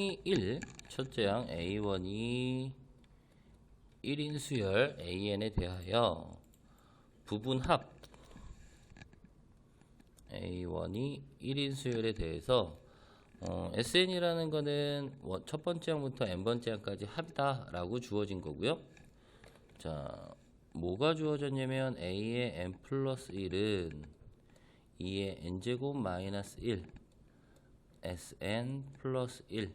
1 첫째 항 A1이 1인 수열 AN에 대하여 부분합 A1이 1인 수열에 대해서 어, SN이라는 거는 원- 첫 번째 항부터 n번째 항까지 합이다 라고 주어진 거고요. 자, 뭐가 주어졌냐면 A의 n 플러스 1은 2의 n제곱 마이너스 1 Sn 플러스 1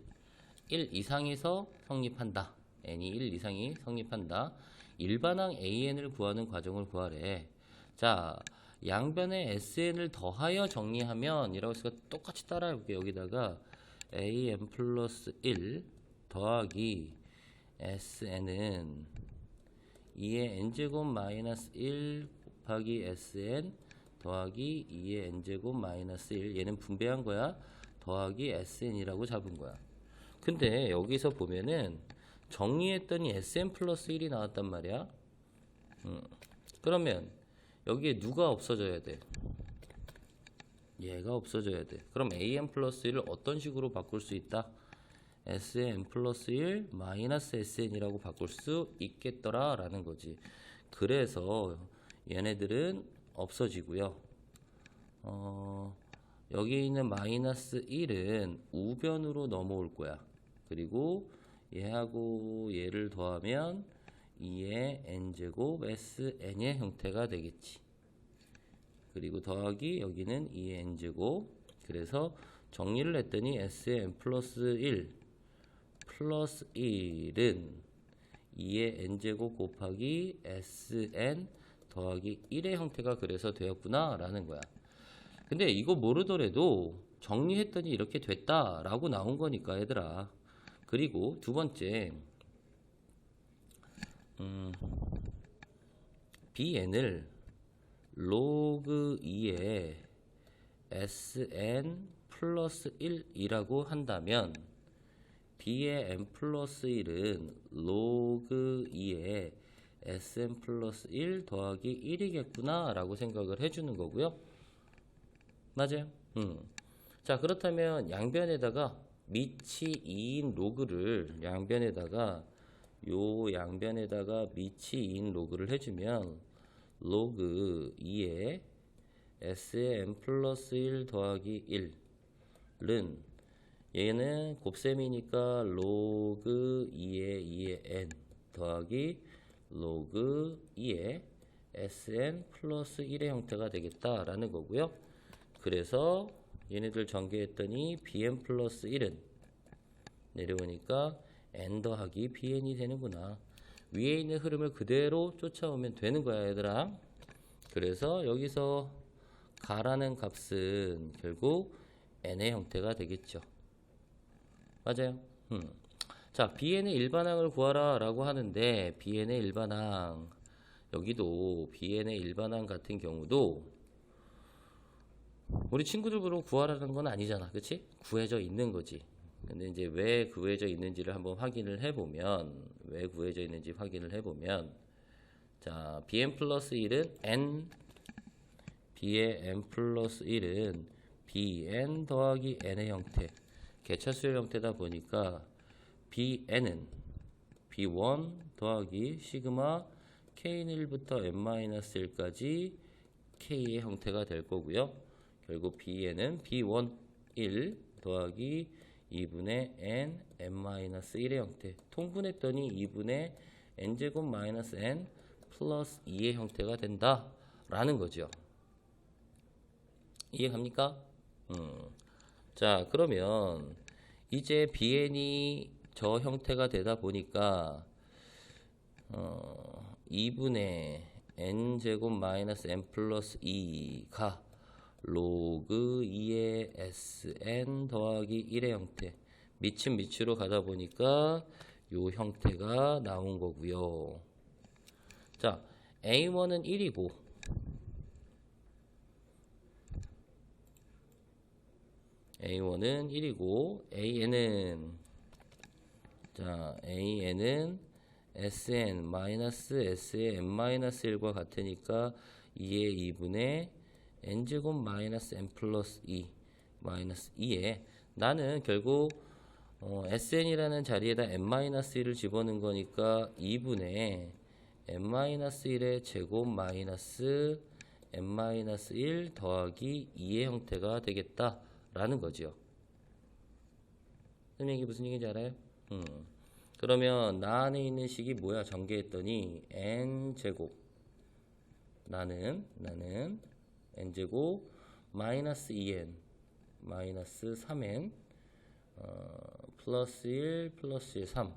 1 이상에서 성립한다. n이 1 이상이 성립한다. 일반항 an을 구하는 과정을 구하래. 자, 양변에 sn을 더하여 정리하면 이라고 해서 똑같이 따라 해 볼게요. 여기다가 an 플러스 1 더하기 sn은 2의 n제곱 마이너스 1 곱하기 sn 더하기 2의 n제곱 마이너스 1 얘는 분배한 거야 더하기 sn이라고 잡은 거야. 근데 여기서 보면은 정리했더니 sn 플러스 1이 나왔단 말이야. 음, 그러면 여기에 누가 없어져야 돼? 얘가 없어져야 돼. 그럼 an 플러스 1을 어떤 식으로 바꿀 수 있다? Sn 플러스 1 마이너스 sn이라고 바꿀 수 있겠더라 라는 거지. 그래서 얘네들은 없어지고요. 어, 여기 있는 마이너스 1은 우변으로 넘어올 거야. 그리고 얘하고 얘를 더하면 2의 n제곱 sn의 형태가 되겠지. 그리고 더하기 여기는 2의 n제곱. 그래서 정리를 했더니 s의 n 플러스 1 플러스 1은 2의 n제곱 곱하기 sn 더하기 1의 형태가 그래서 되었구나 라는 거야 근데 이거 모르더라도 정리했더니 이렇게 됐다 라고 나온 거니까 얘들아. 그리고 두 번째 음, bn을 로그 2의 sn 플러스 1이라고 한다면 b의 n 플러스 1은 로그 2의 sn 플러스 1 더하기 1이겠구나 라고 생각을 해주는 거고요 맞아요 음. 자 그렇다면 양변에다가 밑이 2인 로그를 양변에다가 요 양변에다가 밑이 2인 로그를 해주면 로그 2의 s의 n 플러스 1 더하기 1은 얘는 곱셈이니까 로그 2의 2의 n 더하기 로그 2의 sn 플러스 1의 형태가 되겠다라는 거고요. 그래서 얘네들 전개했더니 bn 플러스 1은 내려오니까 n 더하기 bn이 되는구나. 위에 있는 흐름을 그대로 쫓아오면 되는 거야 얘들아. 그래서 여기서 가라는 값은 결국 n의 형태가 되겠죠. 맞아요. 음. 자, bn의 일반항을 구하라 라고 하는데 bn의 일반항 여기도 bn의 일반항 같은 경우도 우리 친구들으로 구하라는 건 아니잖아. 그치? 구해져 있는 거지. 근데 이제 왜 구해져 있는지를 한번 확인을 해보면 왜 구해져 있는지 확인을 해보면 자 bn 플러스 1은 n b의 n 플러스 1은 bn 더하기 n의 형태 개차수의 형태다 보니까 bn은 b1 더하기 시그마 k1부터 n-1까지 k의 형태가 될 거고요. 결국 bn은 b1 1 더하기 2분의 n n-1의 형태 통분했더니 2분의 n제곱 마이너스 n 플러스 2의 형태가 된다 라는 거죠. 이해갑니까? 음. 자 그러면 이제 bn이 저 형태가 되다 보니까 어, 2분의 n제곱 마이너스 n 플러스 2가 로그 2의 sn 더하기 1의 형태. 밑은 밑으로 가다 보니까 요 형태가 나온 거고요. 자 a1은 1이고 a1은 1이고 an은 자 an은 sn 마이너스 s의 n 마이너스 1과 같으니까 2의 2분의 n제곱 마이너스 n 플러스 2 마이너스 2에 나는 결국 어, SN이라는 자리에다 n-1을 집어넣은 거니까 2분의 n-1의 제곱 마이너스 n-1 더하기 2의 형태가 되겠다 라는 거지요. 선생님 이게 무슨 얘기인지 알아요? 음. 그러면 나 안에 있는 식이 뭐야? 전개했더니 n 제곱 나는 나는 n 제곱 마이너스 2n 마이너스 3n 어, 플러스 1 플러스 1 3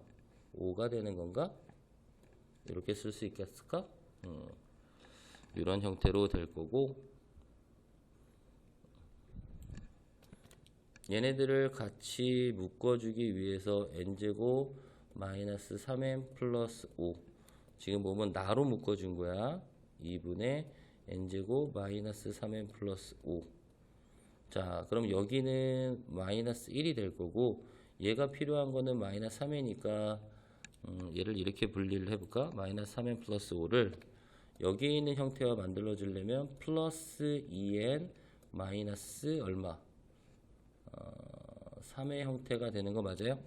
5가 되는 건가? 이렇게 쓸 수 있겠을까? 음. 이런 형태로 될 거고 얘네들을 같이 묶어주기 위해서 n제곱 마이너스 3n 플러스 5 지금 보면 나로 묶어준 거야 2분의 n제곱 마이너스 3n 플러스 5 자, 그럼 여기는 마이너스 1이 될 거고 얘가 필요한 거는 마이너스 3이니까 음, 얘를 이렇게 분리를 해볼까? 마이너스 3n 플러스 5를 여기 있는 형태와 만들어 주려면 플러스 2n 마이너스 얼마? 어, 3의 형태가 되는 거 맞아요?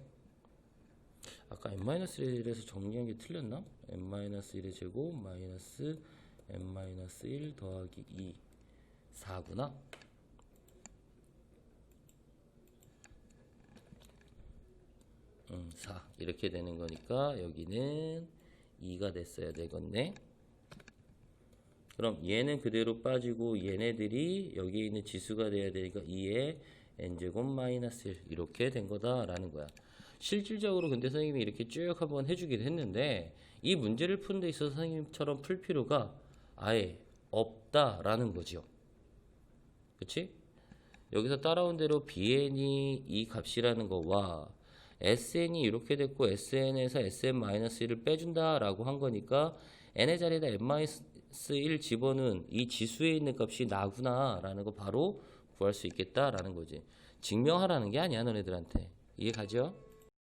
아까 n-1에서 정리한 게 틀렸나? n-1의 제곱 마이너스 n-1 더하기 2 4구나? 음, 4 이렇게 되는 거니까 여기는 2가 됐어야 되겠네. 그럼 얘는 그대로 빠지고 얘네들이 여기 있는 지수가 돼야 되니까 2에 n제곱 마이너스 1 이렇게 된 거다라는 거야. 실질적으로 근데 선생님이 이렇게 쭉 한번 해주긴 했는데 이 문제를 푸는 데 있어서 선생님처럼 풀 필요가 아예 없다라는 거지요 그치? 여기서 따라온 대로 bn이 이 값이라는 거와 sn이 이렇게 됐고 sn에서 sn-1을 빼준다라고 한 거니까 n의 자리에다 n-1 집어넣은 이 지수에 있는 값이 나구나라는 거 바로 구할 수 있겠다라는 거지. 증명하라는 게 아니야 너네들한테. 이해 가죠?